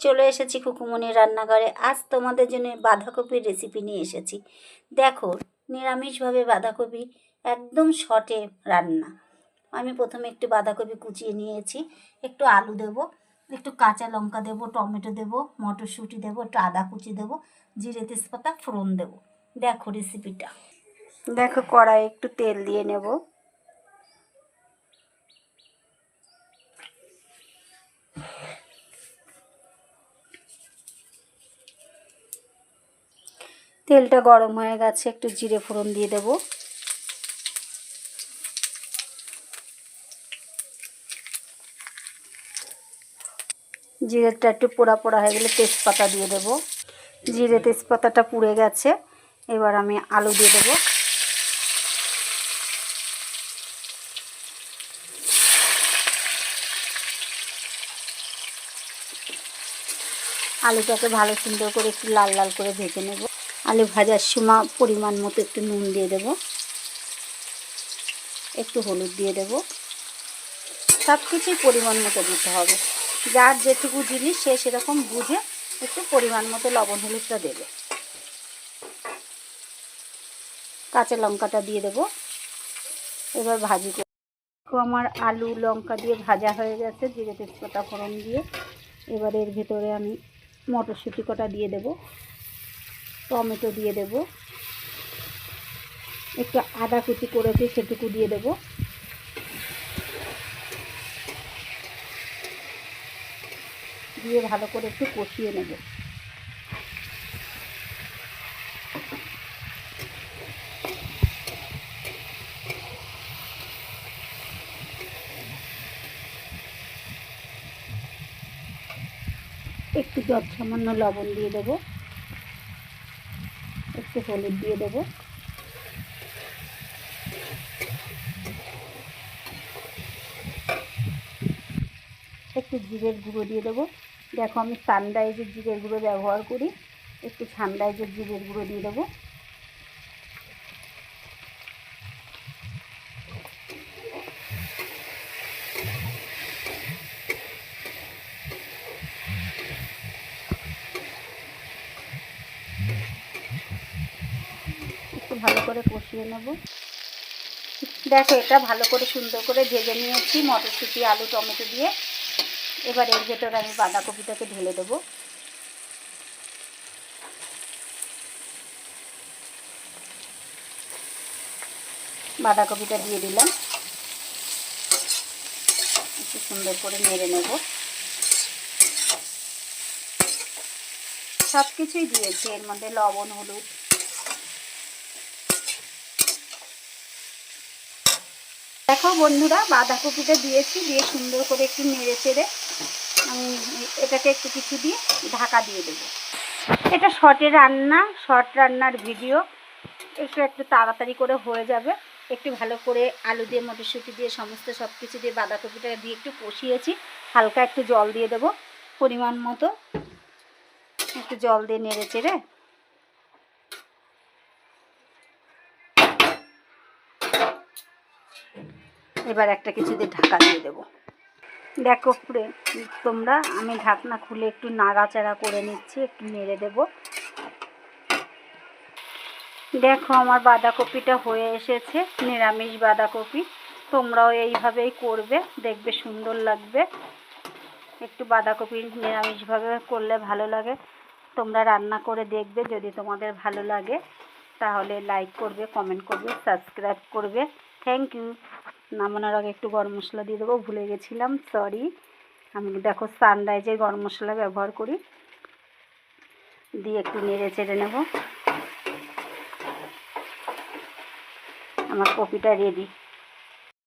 চলে এসেছি কুকুমনির রান্নাঘরে। আজ তোমাদের জন্য বাঁধাকপির রেসিপি নিয়ে এসেছি। দেখো, নিরামিষভাবে বাঁধাকপি একদম শর্টে রান্না। আমি প্রথমে একটু বাঁধাকপি কুচিয়ে নিয়েছি। একটু আলু দেব, একটু কাঁচা লঙ্কা দেব, টমেটো দেব, মটরশুঁটি দেব, একটু আদা কুচি দেব, জিরে তেজপাতা, ফোড়ন দেব। দেখো রেসিপিটা দেখো কড়াই একটু তেল দিয়ে নেব। তেলটা গরম হয়ে গেছে, একটু জিরে ফোড়ন দিয়ে দেব। জিরেটা একটু পোড়া পোড়া হয়ে গেলে তেজপাতা দিয়ে দেব। জিরে তেজপাতাটা পুড়ে গেছে, এবার আমি আলু দিয়ে দেবো। আলুটাকে ভালো সুন্দর করে একটু লাল লাল করে ভেজে নেব। আলু ভাজার সময় পরিমাণ মতো একটু নুন দিয়ে দেব। একটু হলুদ দিয়ে দেব। সব কিছুই পরিমাণ মতো দিতে হবে। যার যেটুকু জিনিস সে সেরকম বুঝে একটু পরিমাণ মতো লবণ হলুদটা দেবে। কাঁচা লঙ্কাটা দিয়ে দেব। এবার ভাজি আমার আলু লঙ্কা দিয়ে ভাজা হয়ে গেছে, জিরে তেজপাতা ফোড়ন দিয়ে। এবার এর ভেতরে আমি মটরশুঁটি কটা দিয়ে দেব। টমেটো দিয়ে দেব। একটু আদা কুচি করেছি, সেটুকু দিয়ে দেব। দিয়ে ভালো করে একটু কষিয়ে নেব। একটু যত সামান্য লবণ দিয়ে দেবো। একটু হলুদ দিয়ে দেবো। একটু জিরের গুঁড়ো দিয়ে দেবো। দেখো আমি সানরাইজের জিরের গুঁড়ো ব্যবহার করি, একটু সানরাইজের জিরের গুঁড়ো দিয়ে দেবো একটু ভালো করে কষিয়ে নেব। দেখো, এটা ভালো করে সুন্দর করে ভেজে নিয়েছি মটরশুঁটি, আলু, টমেটো দিয়ে। এবার এর ভেতরে আমি বাঁধাকপিটাকে ঢেলে দেবো। বাঁধাকপিটা দিয়ে দিলাম। একটু সুন্দর করে নেড়ে নেব। সব কিছুই দিয়েছি, এর মধ্যে লবণ, হলুদ। দেখো বন্ধুরা, বাঁধাকপিটা দিয়েছি, দিয়ে সুন্দর করে একটু নেড়ে চেড়ে আমি এটাকে একটু কিছু দিয়ে ঢাকা দিয়ে দেবো। এটা শর্টে রান্না শর্ট রান্নার ভিডিও একটু একটু তাড়াতাড়ি করে হয়ে যাবে। একটু ভালো করে আলু দিয়ে, মটরশুঁটি দিয়ে, সমস্ত সব কিছু দিয়ে বাঁধাকপিটা দিয়ে একটু কষিয়েছি। হালকা একটু জল দিয়ে দেবো, পরিমাণ মতো। একটু জল দিয়ে নেড়ে চেড়ে। এবার একটা কিছু দিয়ে ঢাকা দিয়ে দেবো। দেখো পুরে, তোমরা, আমি ঢাকনা খুলে একটু নাড়াচাড়া করে নিচ্ছি, একটু নেড়ে দেব। দেখো, আমার বাঁধাকপিটা হয়ে এসেছে, নিরামিষ বাঁধাকপি। তোমরাও এইভাবেই করবে, দেখবে সুন্দর লাগবে। একটু বাঁধাকপি নিরামিষভাবে করলে ভালো লাগে। তোমরা রান্না করে দেখবে, যদি তোমাদের ভালো লাগে, তাহলে লাইক করবে কমেন্ট করবে সাবস্ক্রাইব করবে। থ্যাংক ইউ নামানোর আগে একটু গরম মশলা দিয়ে দেবো, ভুলে গেছিলাম সরি আমি দেখো সানরাইজের গরম মশলা ব্যবহার করি। দিয়ে একটু নেড়ে চেড়ে নেব। আমার কপিটা রেডি